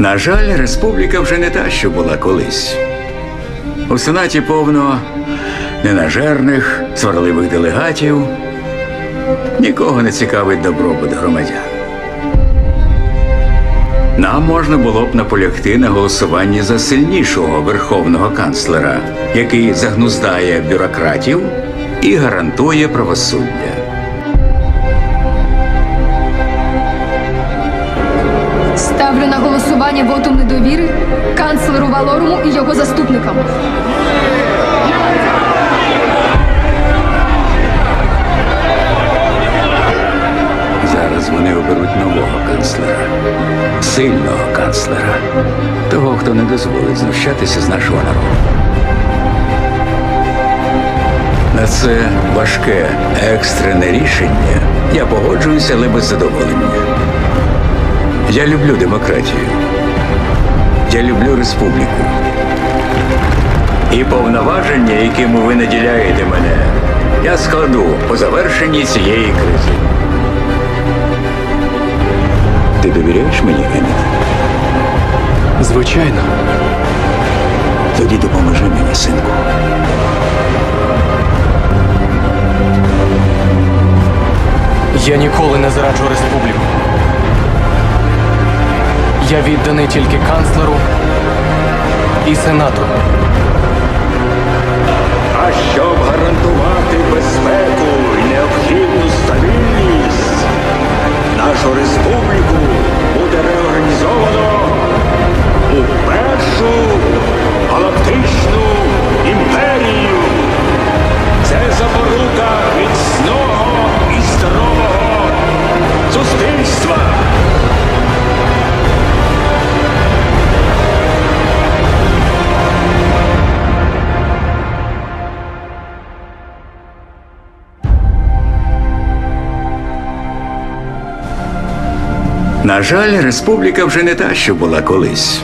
На жаль, республіка вже не та, що була колись. У сенаті повно ненажерних, сварливих делегатів. Нікого не цікавить добробут громадян. Нам можна було б наполягти на голосуванні за сильнішого верховного канцлера, який загнуздає бюрократів і гарантує правосуддя. Голосування вотум недовіри канцлеру Валоруму і його заступникам. Зараз вони оберуть нового канцлера, сильного канцлера, того, хто не дозволить знущатися з нашого народу. На це важке екстрене рішення я погоджуюся, але без задоволення. Я люблю демократію. Я люблю республіку. І повноваження, якими ви наділяєте мене, я складу по завершенні цієї кризи. Ти довіряєш мені, Геннет? Звичайно. Тоді допоможи мені, синку. Я ніколи не зраджу республіку. Я відданий тільки канцлеру і сенату. На жаль, республіка вже не та, що була колись.